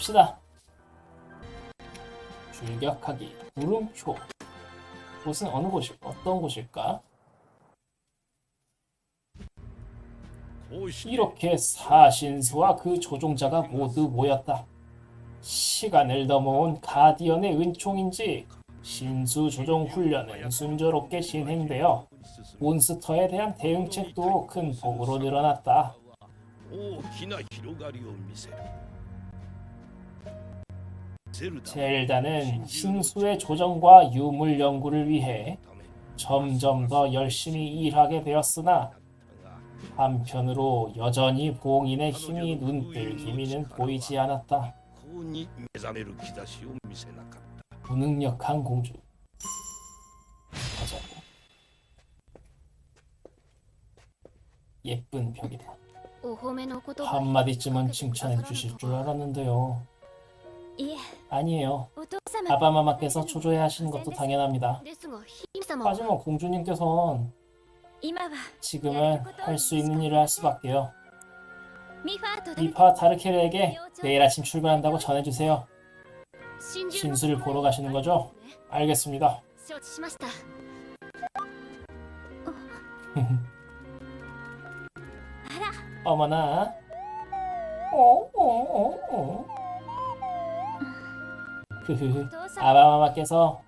갑시다. 출격하기 물음표. 곳은 어느 곳일 어떤 곳일까? 이렇게 사신수와 그 조종자가 모두 모였다. 시간을 넘어온 가디언의 은총인지 신수 조종 훈련은 순조롭게 진행되어 몬스터에 대한 대응책도 큰 폭으로 늘어났다. 젤다는 신수의 조정과 유물 연구를 위해 점점 더 열심히 일하게 되었으나 한편으로 여전히 봉인의 힘이 눈뜰 기미는 보이지 않았다. 무능력한 공주. 맞아. 예쁜 벽이다. 한마디쯤은 칭찬해 주실 줄 알았는데요. 아니에요. 아빠 마마께서 초조해 하시는 것도 당연합니다. 하지만 공주님께선 지금은 할 수 있는 일을 할 수밖에요. 미파 다르케르에게 내일 아침 출발한다고 전해주세요. 신수를 보러 가시는 거죠? 알겠습니다. 어머나. 어, 어, 어, 어. 아바마마께서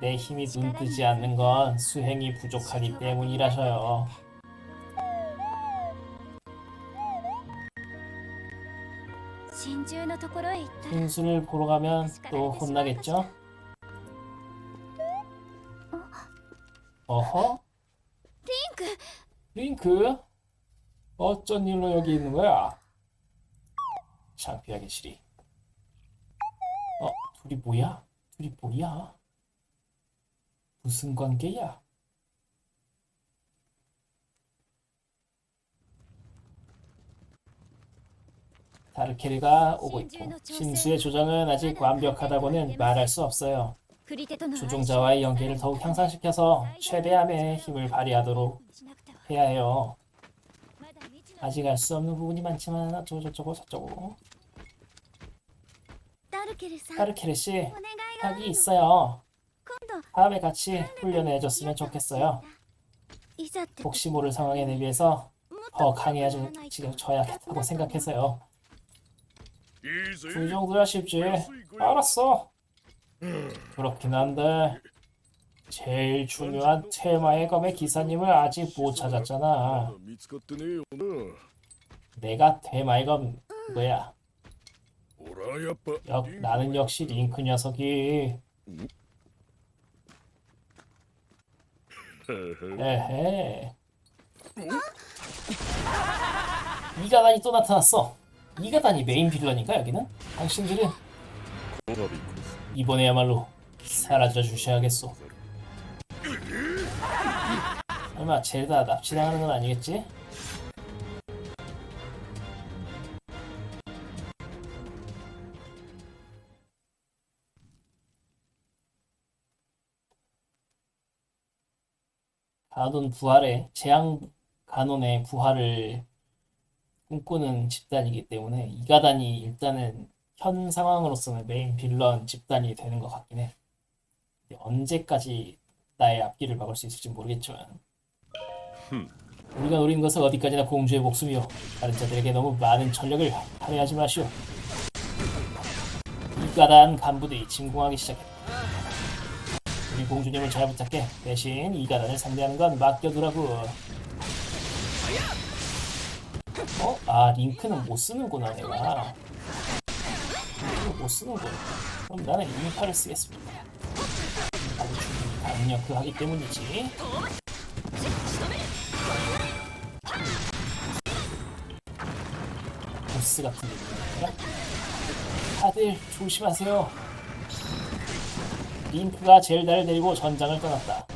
내 힘이 눈뜨지 않는 건 수행이 부족하기 때문이라셔요. 흰순을 보러 가면 또 혼나겠죠? 어허? 링크! 링크? 어쩐 일로 여기 있는 거야? 창피하게 시리. 둘이 뭐야? 둘이 뭐야? 무슨 관계야? 다르케르가 오고 있고 신수의 조정은 아직 완벽하다고는 말할 수 없어요. 조종자와의 연계를 더욱 향상시켜서 최대한의 힘을 발휘하도록 해야 해요. 아직 알 수 없는 부분이 많지만 저저저고 저저고 아르케르씨 딱이 있어요. 다음에 같이 훈련해 줬으면 좋겠어요. 혹시 모를 상황에 대비해서 더 강해져야 겠다고 생각해서요. 그 정도야 쉽지. 알았어. 그렇긴 한데 제일 중요한 테마의 검의 기사님을 아직 못 찾았잖아. 내가 테마의 검 뭐야? 역, 나는 역시 링크 녀석이. 에헤. 이가단이 또 나타났어. 이가단이 메인 빌런인가 여기는? 당신들은 이번에야말로 사라져 주셔야겠소. 설마 제다 납치당하는 건 아니겠지? 가돈 부활의 재앙 간원의 부활을 꿈꾸는 집단이기 때문에 이가단이 일단은 현 상황으로서는 메인 빌런 집단이 되는 것 같긴 해. 언제까지 나의 앞길을 막을 수 있을지 모르겠지만 우리가 노린 것은 어디까지나 공주의 목숨이요. 다른 자들에게 너무 많은 전력을 할애하지 마시오. 이가단 간부들이 진공하기 시작했다. 우리 공주님을 잘 부탁해. 대신 이가단을 상대하는 건 맡겨두라고. 어? 아 링크는 못 쓰는구나 내가. 링크는 못 쓰는군. 그럼 나는 인파를 쓰겠습니다. 아주 충분히 강력하기 때문이지. 보스 같은 느낌이라. 다들 조심하세요. 링크가 젤다를 데리고 전장을 떠났다.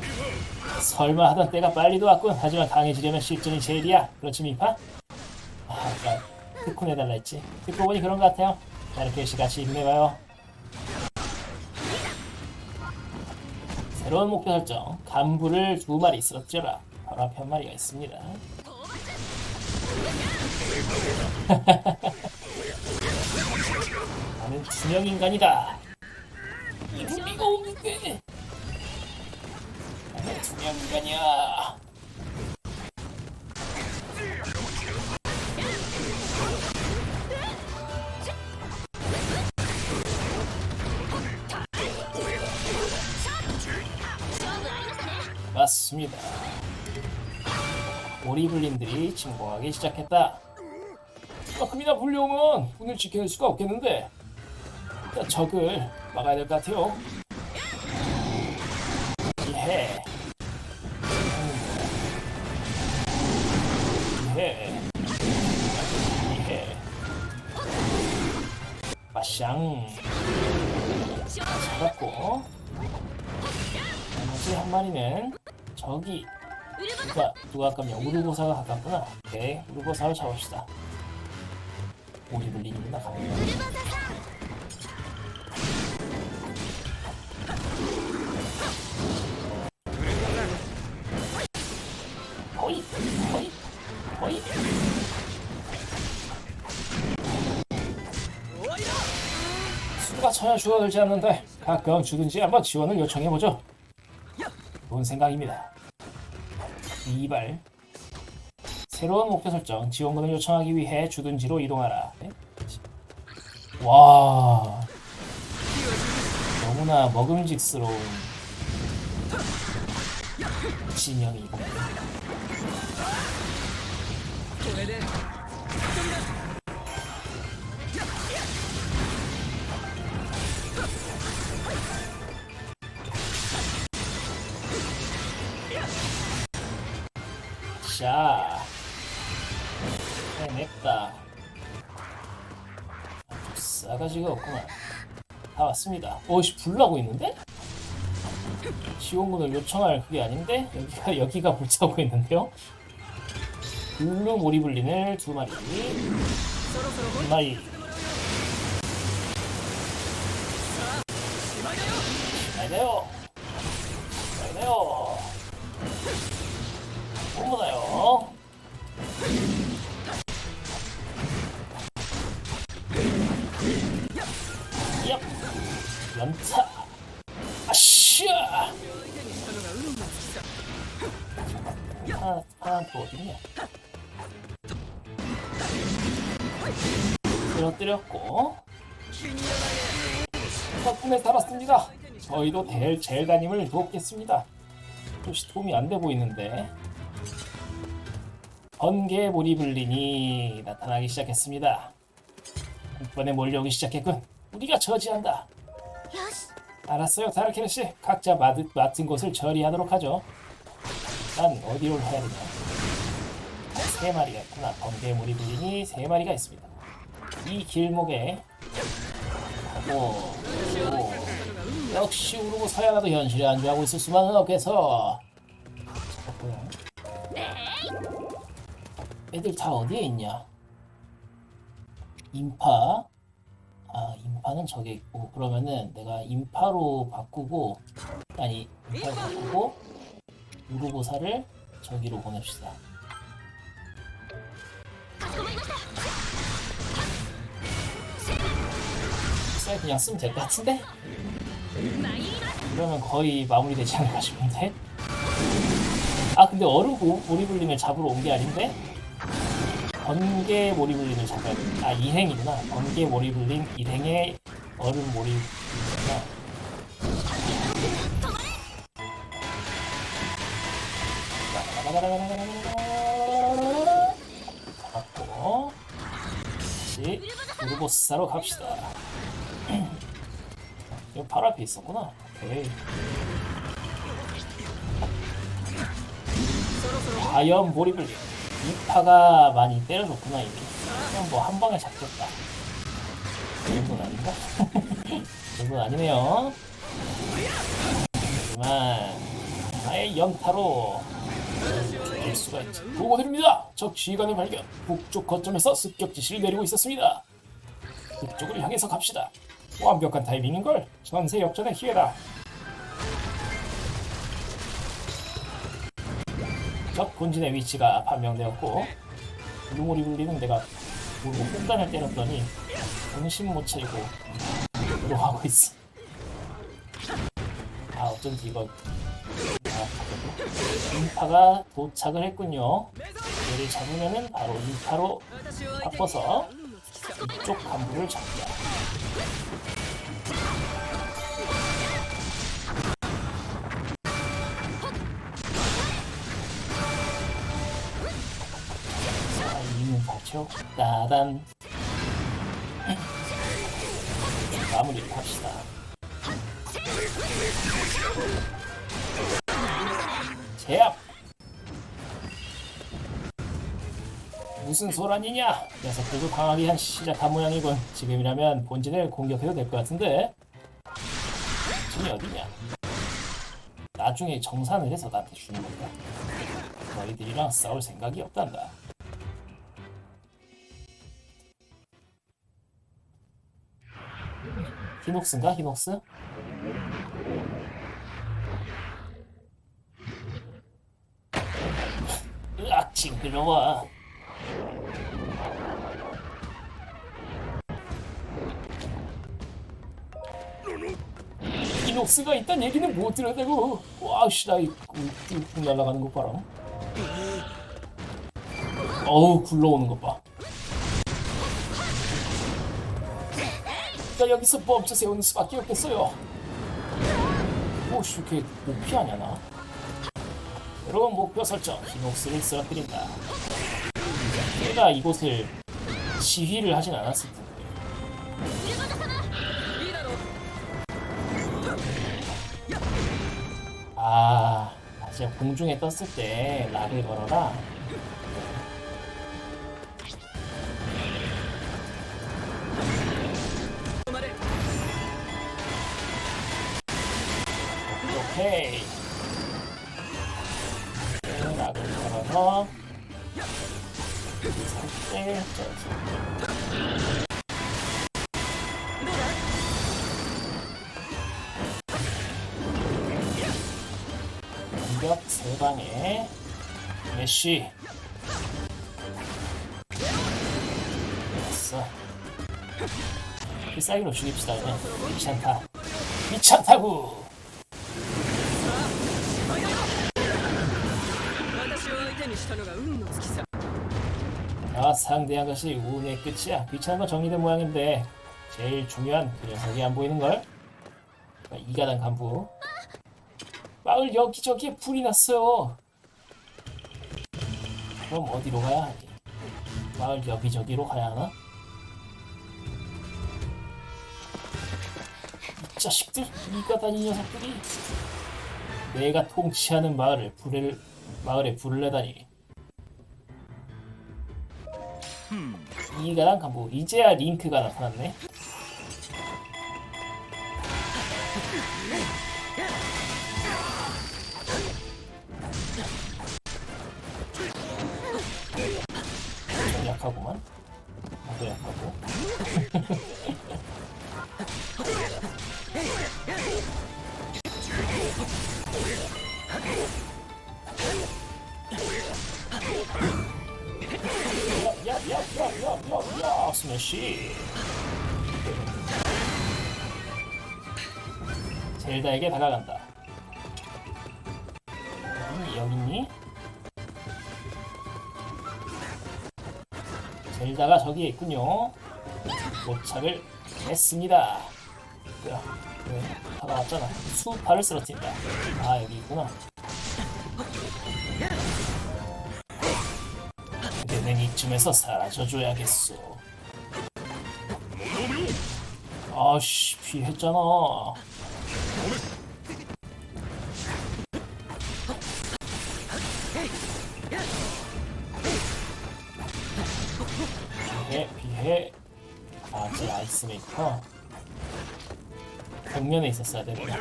설마 하던 때가 빨리도 왔군. 하지만 강해지려면 실전이 제일이야. 그렇지 미파? 아, 아까 특훈 해달라 했지. 듣고 보니 그런 것 같아요. 자, 이렇게 시 같이 힘내봐요. 새로운 목표 설정. 간부를 두 마리 쓰러뜨려라. 바로 앞에 한 마리가 있습니다. 나는 투명 인간이다. 리가 없는데. 나는 투명 인간이야. 맞습니다. 오리블린들이 침공하기 시작했다. 가끔이나 불려오면 문을 지켜낼 수가 없겠는데 적을 막아야 될 것 같아요. 이해. 이해. 이해. 마샹. 잡았고 나머지 한 마리는 저기 누가 누가 아깝냐 우르고사가 가깝구나. 오케이 우르고사를 잡읍시다. 오리블린입니다. 갑니 수가 전혀 줄어들지 않는데 가끔 주든지 한번 지원을 요청해보죠. 좋은 생각입니다. 이발 새로운 목표 설정 지원군을 요청하기 위해 주둔지로 이동하라. 네? 와 너무나 먹음직스러운 지명이 자 해냈다 싸가지가 없구만 다 왔습니다 어이씨 불나고 있는데? 지원군을 요청할 그게 아닌데 여기가 여기가 불타고 있는데요 블루 모리블린을 두 마리 두 마리 나이네요 나이네요 쓰러뜨렸고 덕분에 살았습니다 저희도 델 젤다님을 돕겠습니다 혹시 도움이 안 돼 보이는데 번개 모리블린이 나타나기 시작했습니다 이번에 몰려오기 시작했군 우리가 저지한다 알았어요, 다르케르 씨. 각자 맡, 맡은 곳을 처리하도록 하죠. 난 어디로 해야 되냐? 세 마리가 있구나. 번개 모리블린이 세 마리가 있습니다. 이 길목에 하고 그리고 역시 우르고 사야가도 현실에 안주하고 있을 수만은 없겠어. 잠깐만요. 애들 다 어디에 있냐? 인파 아 인파는 저게 있고 그러면은 내가 인파로 바꾸고 아니 인파로 바꾸고 우르고사를 저기로 보냅시다 쌀 그냥 쓰면 될 것 같은데? 그러면 거의 마무리되지 않을까 싶은데? 아 근데 얼음 모- 모리블린을 잡으러 온 게 아닌데? 번개 모리블린을 잡아야 돼. 아 일행이구나. 번개 모리블린 일행의 얼음 모리블린이구나. 잡았고 다시 우르보스사로 갑시다. 바로 앞에 있었구나. 오케이. 과연 모리블린 이파가 많이 때려줬구나 이미 그냥 뭐 한 방에 잡혔다. 이 정도는 아닌가? 이 정도는 아니네요. 하지만 나의 연타로 될 수가 있지 보고드립니다! 적 지휘관을 발견. 북쪽 거점에서 습격 지시를 내리고 있었습니다. 그쪽을 향해서 갑시다 완벽한 타이밍인걸 전세 역전의 기회다 적 본진의 위치가 판명되었고 루모리 불리는 내가 모르고 뽕단을 때렸더니 정신 못 차리고 이거 하고 있어. 아 어쩐지 이거 아, 인파가 도착을 했군요. 얘를 잡으면은 바로 인파로 바꿔서 이쪽 간부를 잡자. 따단 마무리를 합시다. 제압! 무슨 소란이냐? 녀석들도 강하게 한 시작한 모양이군. 지금이라면 본진을 공격해도 될 것 같은데. 진이 어디냐? 나중에 정산을 해서 나한테 주는 건가? 너희들이랑 싸울 생각이 없단다. 히녹스인가? 히녹스? 으악 징그러워 녹스가 있단 얘기는 못 들었다고. 와씨 나이 뚝뚝 날아가는 거 봐라. 어우 굴러오는 것 봐. 그러니까 여기서 멈춰 세우는 수밖에 없겠어요. 오씨 이렇게 못 피하냐 나? 여러분 목표 설정. 히녹스를 쓰러뜨린다. 내가 이곳을 지휘를 하진 않았을 텐데 아 아직 공중에 떴을 때 락을 걸어라. 오케이. 네, 락을 걸어서. 살때 공격 개씨. 됐어. 필살기로 죽입시다 그냥 귀찮다. 귀찮다고! 아 상대한 것이 운의 끝이야. 귀찮은 건 정리된 모양인데 제일 중요한 그 녀석이 안 보이는걸? 이가단 간부. 마을 여기저기에 불이 났어요. 그럼 어디로 가야 하니 마을 여기저기로 가야 하나? 이 자식들 이가단 이 녀석들이 내가 통치하는 마을을 불을 마을에 불을 내다니. 이가랑 간부 이제야 링크가 나타났네. 스매시 젤다에게 다가간다. 어딨니 여기 있니? 젤다가 저기에 있군요. 도착을 했습니다. 뭐야? 왜? 다가왔잖아. 수파를 쓰러뜨린다. 아 여기 있구나. 그대는 이쯤에서 사라져줘야겠소. 아씨 피했잖아. 피해 피해. 아제 아이스메이커. 벽면에 있었어야 되는데.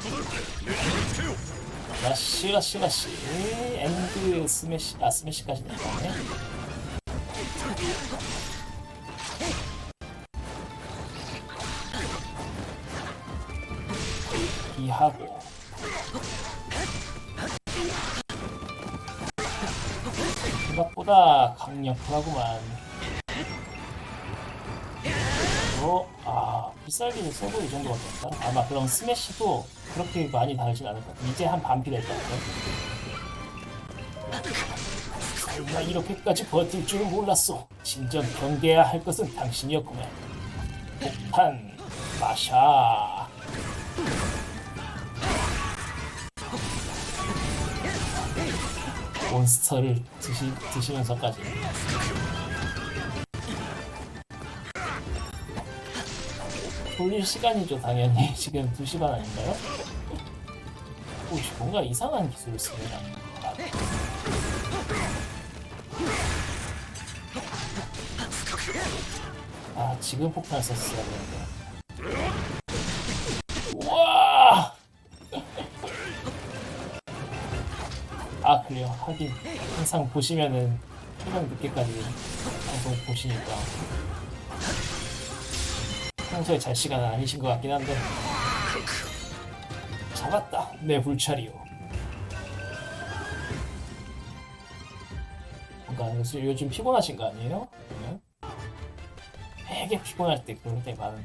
라시 라시 라시 엔드 스매시 아 스매시까지 나가네. 비하고 생각보다 강력하구만 그리고 아 필살기는 써도 이 정도가 된다. 아마 그런 스매시도 그렇게 많이 다르진 않을 것 같아. 이제 한 반피 같아. 설마 이렇게까지 버틸 줄은 몰랐어. 진정 경계해야 할 것은 당신이었구만. 폭탄 마샤. 몬스터를 드시, 드시면서까지. 돌릴 시간이죠 당연히. 지금 2시 반 아닌가요? 오, 뭔가 이상한 기술을 쓰네요. 아, 아 지금 폭탄을 썼어야 되는데 아 그래요. 하긴. 항상 보시면은 새벽 늦게까지 방송 보시니까. 평소에 잘 시간은 아니신 것 같긴 한데. 잡았다. 내 불찰이요. 뭔가 요즘, 피곤하신 거 아니에요? 그러면? 되게 피곤할 때 그럴 때 많은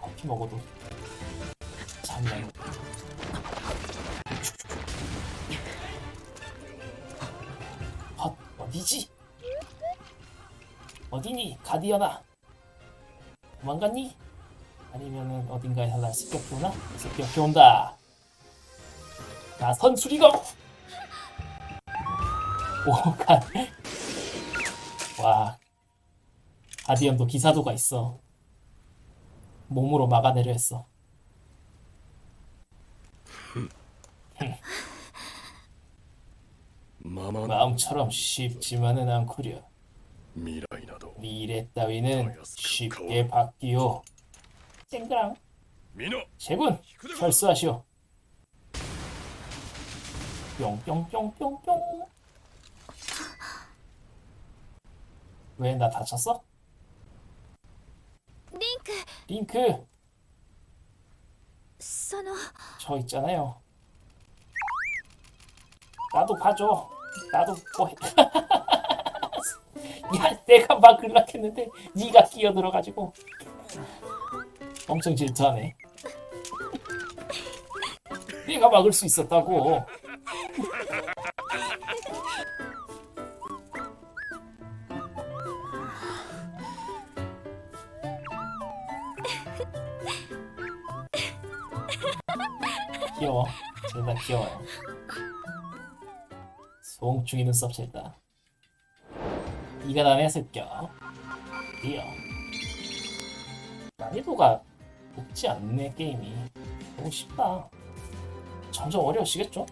커피 먹어도 잠이 안 어디니? 가디언아. 도망갔니? 아니면은 어딘가에서 날 습격해오나? 습격해 온다. 나 선 수리검! 오간 와. 가디언도 기사도가 있어. 몸으로 막아내려 했어. 마음처럼 쉽지만은 않구려 미래나도 미래 따위는 쉽게 바뀌오. 쨍그랑 민호 제군 철수하시오. 뿅뿅뿅뿅뿅. 왜 나 다쳤어? 링크 링크 선호 저 있잖아요. 나도 봐줘. 나도 뭐 야 내가 막으려 했는데 네가 끼어들어가지고. 엄청 질투하네. 내가 막을 수 있었다고. 귀여워. 둘다 귀여워요. 눈썹 칠다 이가 남의 습격 드디어. 난이도가 높지 않네 게임이. 너무 쉽다. 점점 어려우시겠죠?